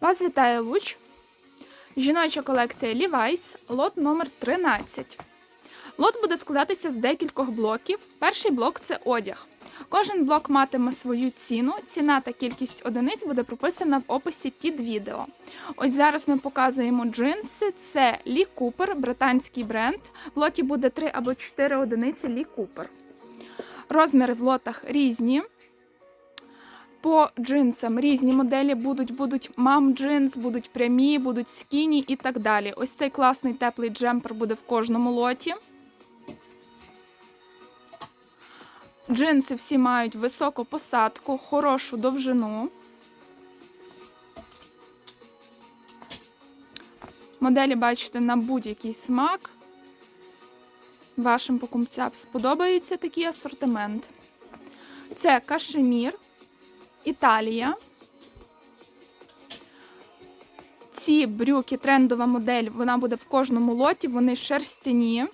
Вас вітає Луч. Жіноча колекція Levi's, лот номер 13. Лот буде складатися з декількох блоків. Перший блок це одяг. Кожен блок матиме свою ціну. Ціна та кількість одиниць буде прописана в описі під відео. Ось зараз ми показуємо джинси. Це Lee Cooper, британський бренд. В лоті буде 3 або 4 одиниці Lee Cooper. Розміри в лотах різні. По джинсам різні моделі будуть, будуть мам джинс, будуть прямі, будуть скіні і так далі. Ось цей класний теплий джемпер буде в кожному лоті. Джинси всі мають високу посадку, хорошу довжину. Моделі бачите на будь-який смак. Вашим покупцям сподобається такий асортимент. Це кашемір. Італія. Ці брюки, трендова модель, вона буде в кожному лоті, вони шерстяні.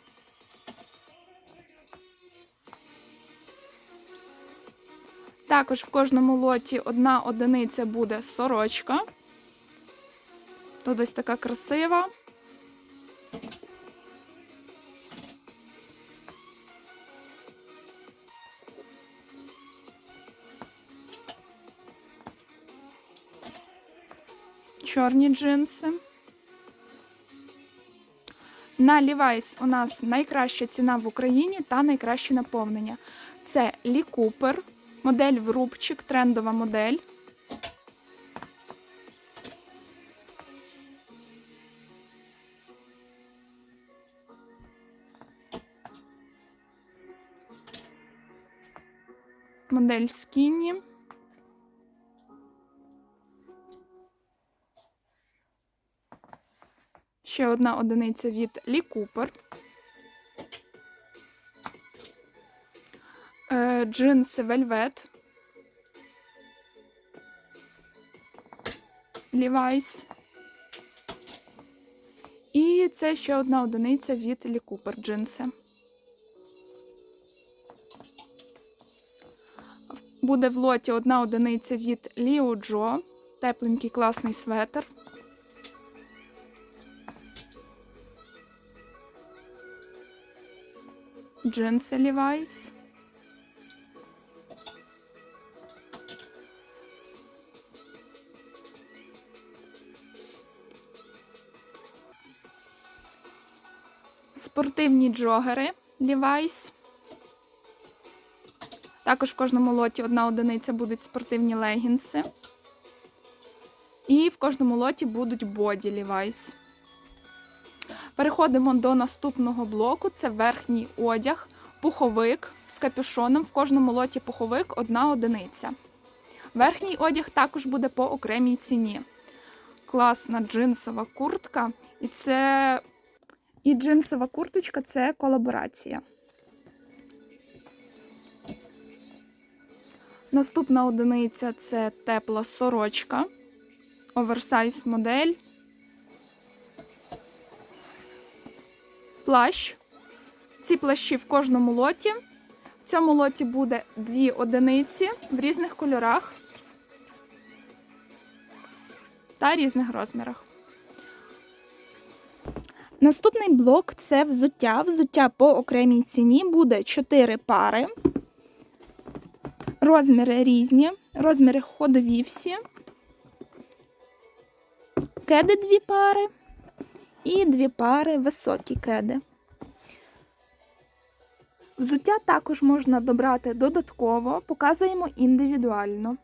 Також в кожному лоті одна одиниця буде сорочка. Тут ось така красива. Чорні джинси. На Levi's у нас найкраща ціна в Україні та найкраще наповнення. Це Lee Cooper, модель в рубчик, трендова модель. Модель Skinny. Ще одна одиниця від Lee Cooper. Е, Джинси Velvet. Levi's. І це ще одна одиниця від Lee Cooper джинси. Буде в лоті одна одиниця від Leo Joe. Тепленький класний светр. Джинси Levi's. Спортивні джогери Levi's. Також в кожному лоті одна одиниця будуть спортивні легінси. І в кожному лоті будуть боді Levi's. Переходимо до наступного блоку: це верхній одяг, пуховик з капюшоном. В кожному лоті пуховик одна одиниця. Верхній одяг також буде по окремій ціні. Класна джинсова куртка. І це і джинсова курточка це колаборація. Наступна одиниця це тепла сорочка, оверсайз модель. Плащ. Ці плащі в кожному лоті. В цьому лоті буде дві одиниці в різних кольорах та різних розмірах. Наступний блок це взуття. Взуття по окремій ціні буде 4 пари. Розміри різні, розміри ходові всі. Кеди дві пари і дві пари високі кеди. Взуття також можна добрати додатково, показуємо індивідуально.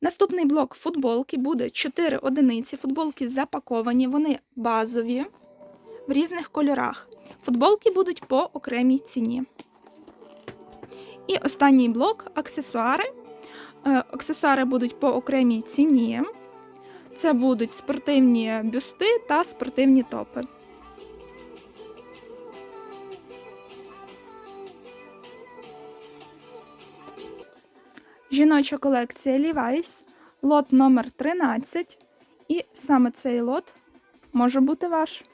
Наступний блок футболки буде 4 одиниці. Футболки запаковані, вони базові в різних кольорах. Футболки будуть по окремій ціні. І останній блок аксесуари. Е, Аксесуари будуть по окремій ціні. Це будуть спортивні бюсти та спортивні топи. Жіноча колекція Levi's, лот номер 13. І саме цей лот може бути ваш.